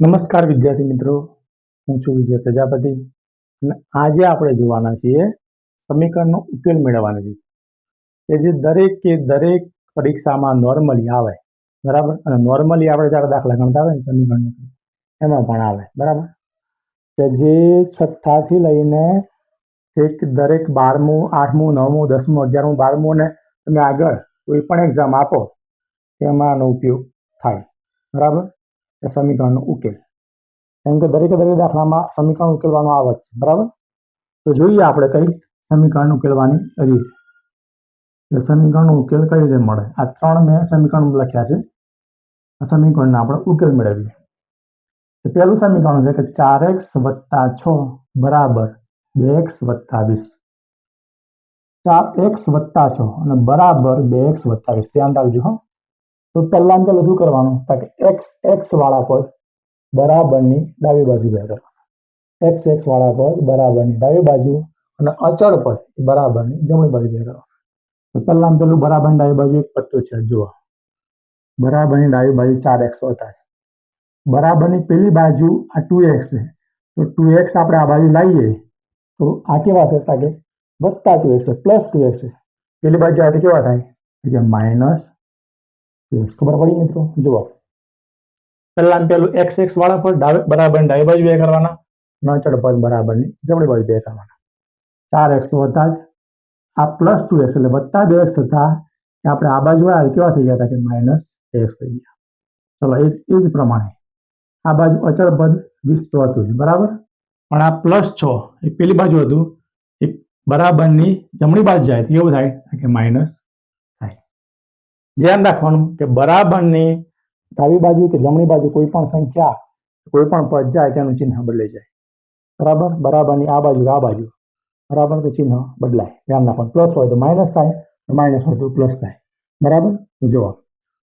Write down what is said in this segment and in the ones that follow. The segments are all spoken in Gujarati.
નમસ્કાર વિદ્યાર્થી મિત્રો, હું છું વિજય પ્રજાપતિ અને આજે આપણે જોવાના છીએ સમીકરણનો ઉકેલ મેળવવાની રીત કે જે દરેક કે દરેક પરીક્ષામાં નોર્મલી આવે, બરાબર? અને નોર્મલી આપણે જ્યારે દાખલા ગણતા હોય ને સમીકરણનો એમાં પણ આવે, બરાબર? કે જે છઠ્ઠાથી લઈને એક દરેક બારમું, આઠમું, નવમું, દસમું, અગિયારમું, બારમું અને તમે આગળ કોઈ પણ એક્ઝામ આપો તેમાં આનો ઉપયોગ થાય. બરાબર? એ સમીકરણનો ઉકેલ. કેમ કે દરેકે દરેક દાખલામાં સમીકરણ ઉકેલવાનો આવે છે. બરાબર? તો જોઈએ આપણે કઈ સમીકરણ ઉકેલવાની રીત. એ સમીકરણનો ઉકેલ કઈ રીતે મળે? આ ત્રણ મેં સમીકરણ લખ્યા છે. આ સમીકરણનો આપણે ઉકેલ મેળવીએ. તો પહેલું સમીકરણ છે કે ચાર એક્સ વત્તા છ બરાબર બે એક્સ વત્તા વીસ. ચાર એક્સ વત્તા છ અને બરાબર બે એક્સ વત્તા વીસ. ધ્યાન રાખજો હો. તો પહેલા ને શું કરવાનું? કે એક્સ એક્સ વાળા પદ બરાબરની ડાબી બાજુ બે કરવાના. એક્સ એક્સ વાળા પદ બરાબરની ડાબી બાજુ અને અચળ પદ બરાબરની જમણી બાજુ બે કરવાના. તો પહેલા ને પેલું બરાબરની ડાબી બાજુ એક પત્તું છે જુઓ. બરાબરની ડાબી બાજુ ચાર એક્સ હોતા છે. બરાબરની પેલી બાજુ આ ટુ એક્સ છે. તો ટુ એક્સ આપણે આ બાજુ લાવીએ, તો આ કેવા છે? તાકે વત્તા two X plus two X પેલી બાજુ આવે કેવા થાય? કે માઇનસ ખબર પડી મિત્રો, જુઓ. પહેલા પેલું એક્સ એક્સ વાળા પર બરાબર ડાબી બાજુ બે કરવાના નચળ પદ બરાબરની જમણી બાજુ બે કરવાના. ચાર એક્સ તો હતા જ, આ પ્લસ ટુ એક્સ એટલે વત્તા બે એક્સ હતા આપણે આ બાજુ આવ્યા કેવા થઈ ગયા હતા કે માઇનસ એક્સ થઈ ગયા. ચલો, એ એ જ પ્રમાણે. આ બાજુ અચળ પદ વીસ તો હતું જ, બરાબર? પણ આ પ્લસ છ, એ પેલી બાજુ હતું, એ બરાબરની જમણી બાજુ જાય તો એવું થાય કે માઇનસ ધ્યાન રાખવાનું કે બરાબરની ડાબી બાજુ કે જમણી બાજુ કોઈ પણ સંખ્યા, કોઈ પણ પદ જાય તેનું ચિહ્ન બદલાઈ જાય. બરાબર? બરાબરની આ બાજુ આ બાજુ. બરાબર તો ચિહ્ન બદલાય. ધ્યાન રાખવાનું. પ્લસ હોય તો માઇનસ થાય માઇનસ હોય તો પ્લસ થાય. બરાબર? જુઓ.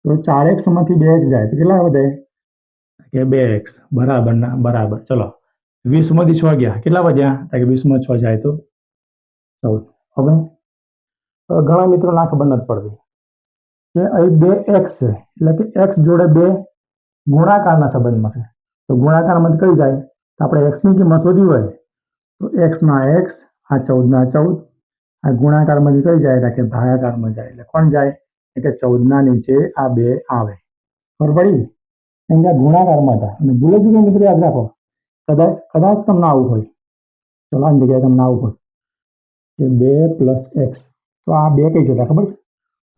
તો ચાર એક્સમાંથી બે એક્સ જાય તો કેટલા વધે? કે બે એક્સ. બરાબરના, બરાબર. ચલો. વીસમાંથી છ ગયા. કેટલા વધ્યા? તો કે વીસમાં છ જાય તો ચૌદ. હવે? ઘણા મિત્રો ના ખબર નથી પડતી. કે અહીં બે એક્સ છે, એટલે કે એક્સ જોડે બે ગુણાકારના સંબંધમાં છે. તો ગુણાકારમાંથી કઈ જાય? તો આપણે એક્સની કિંમત શોધી હોય, તો એક્સના એક્સ આ ચૌદના ચૌદ, આ ગુણાકારમાંથી કઈ જાય? એટલે કે ભાગાકારમાં જાય. એટલે કોણ જાય? એટલે કે ચૌદના નીચે આ બે આવે. ખબર પડી? કેમ કે ગુણાકારમાં હતા. અને ભૂલે ચૂકે મિત્રો, યાદ રાખો. કદાચ કદાચ તમને આવું હોય. ચલો જગ્યાએ તમને આવું હોય. કે બે પ્લસ એક્સ તો આ બે કઈ જતા ખબર છે?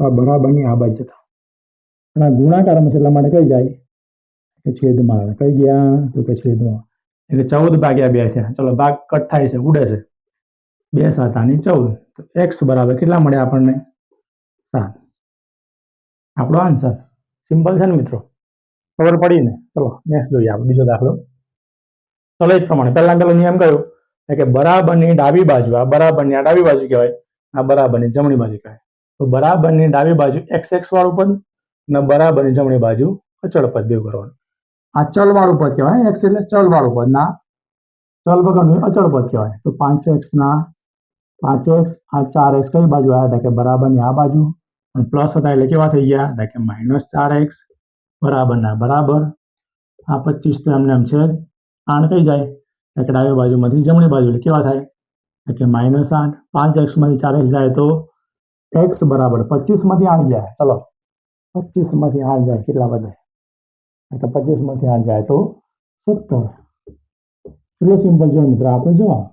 આ બરાબરની આ બાજુ જતા પણ આ ગુણાકારમાં છે એટલા માટે કઈ જાય? કે છેદમાં આવે. કઈ ગયા? તો કે છેદમાં. એટલે ચૌદ ભાગ્યા બે છે ચલો, ભાગ કટ થાય છે, ઉડે છે. બે સાતાની ચૌદ. તો એક્સ બરાબર કેટલા મળે આપણને? સાત. આપણો આન્સર સિમ્પલ છે ને મિત્રો? ખબર પડી ને? ચલો નેક્સ્ટ જોઈએ આપણે બીજો દાખલો. ચલો, એ પ્રમાણે. પહેલા પેલો નિયમ કયો? કે બરાબરની ડાબી બાજુ, આ બરાબરની, આ ડાબી બાજુ કહેવાય. આ બરાબરની જમણી બાજુ કહેવાય. તો બરાબરની ડાબી બાજુ એક્સ એક્સ વાળું પદ અને બરાબરની જમણી બાજુ અચળ પદ બેવ કરવાનું. આ ચલ વાળું પદ કહેવાય એક્સ એટલે ચલ વાળું પદ. ના, ચલ વગરનું અચળ પદ કહેવાય. તો પાંચ એક્સ ના, પાંચ એક્સ આ ચાર એક્સ કઈ બાજુ આવ્યા? હતા કે બરાબરની આ બાજુ. અને પ્લસ હતા એટલે કેવા થઈ ગયા? હતા કે માઇનસ ચાર એક્સ બરાબરના બરાબર. આ પચીસ તો એમને એમ છે આઠ કઈ જાય? એટલે ડાબી બાજુમાંથી જમણી બાજુ એટલે કેવા થાય? કે માઇનસ આઠ. પાંચ એક્સમાંથી ચાર એક્સ જાય તો એક્સ બરાબર પચીસમાંથી આઠ જાય. ચલો. પચીસમાંથી આઠ જાય કેટલા વધે? એટલે પચીસમાંથી આઠ જાય તો સત્તર. એટલો સિમ્પલ જો મિત્રો, આપણે જોવા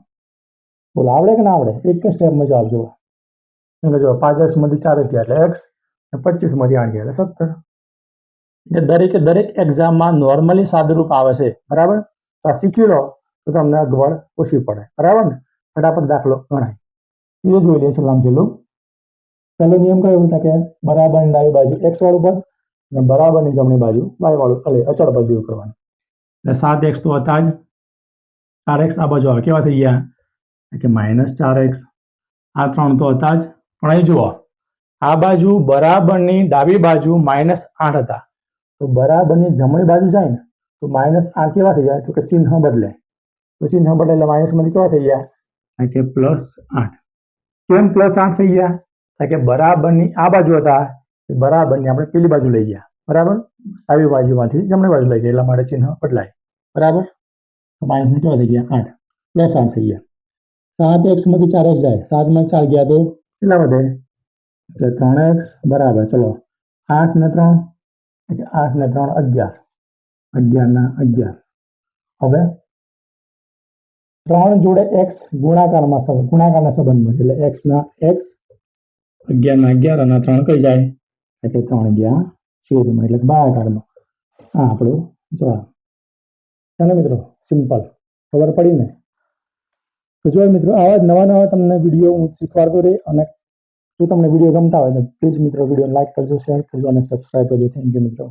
બોલો, આવડે કે ના આવડે? એક જ સ્ટેપમાં જવાબ જોવા એટલે જો પાંચ એક્સમાંથી ચાર ગયા, એટલે એક્સ પચીસમાંથી આઠ ગયા, એટલે સત્તર. એટલે દરેકે દરેક એક્ઝામમાં નોર્મલી સાદુરૂપ આવે છે. બરાબર? તો આ શીખી લો, તો તમને અગવડ ઓછી પડે. બરાબર ને? ફટાફટ દાખલો ગણાય. એ જોઈ લે છેલ્લામાં છેલ્લું પહેલો નિયમ કયો હતો કે બરાબરની ડાબી બાજુ એક્સ વાળું પદ અને બરાબરની જમણી બાજુ વાય વાળું, એટલે અચળ પદ જેવું કરવાનું. એટલે સાત એક્સ તો હતા જ. ચાર એક્સ આ બાજુ આવે. કેવા થઈ ગયા? કે માઇનસ ચાર એક્સ આ ત્રણ તો હતા જ. પણ અહીં જુઓ, આ બાજુ બરાબરની ડાબી બાજુ માઇનસ આઠ હતા. તો બરાબરની જમણી બાજુ જાય ને, તો માઇનસ આઠ કેવા થઈ જાય? તો કે ચિહ્ન બદલે. તો ચિહ્ન બદલે એટલે માઇનસમાંથી કેવા થઈ ગયા? કારણ કે પ્લસ આઠ. કેમ પ્લસ આઠ થઈ ગયા? કારણ કે બરાબરની આ બાજુ હતા બરાબરની આપણે પેલી બાજુ લઈ ગયા. બરાબર? આવી બાજુમાંથી જમણી બાજુ લઈ ગયા, એટલા માટે ચિહ્ન બદલાય. બરાબર? તો માઇનસ કેવા થઈ ગયા? આઠ. પ્લસ આઠ થઈ ગયા. સાત એક્સમાંથી ચાર એક્સ જાય. સાતમાં ચાર ગયા તો કેટલા વધે? એટલે ત્રણ એક્સ બરાબર. ચલો. આઠ ને ત્રણ, એટલે આઠ ને ત્રણ અગિયાર. અગિયારના અગિયાર. હવે ત્રણ જોડે એક્સ ગુણાકારમાં ગુણાકારના સંબંધમાં, એટલે એક્સ ના એક્સ અગિયારના અગિયાર અને ત્રણ કઈ જાય? એટલે ત્રણ અગિયાર છેદમાં એટલે ભાગાકારમાં આ આપણો જવાબ. ચાલો મિત્રો સિમ્પલ ખબર પડી ને? તો મિત્રો, આવા જ નવા નવા તમને વીડિયો હું શીખવાડતો રહી અને જો તમને વીડિયો ગમતા હોય તો પ્લીઝ મિત્રો વીડિયો લાઈક કરજો શેર કરજો અને સબસ્ક્રાઈબ કરજો. થેન્ક યુ મિત્રો.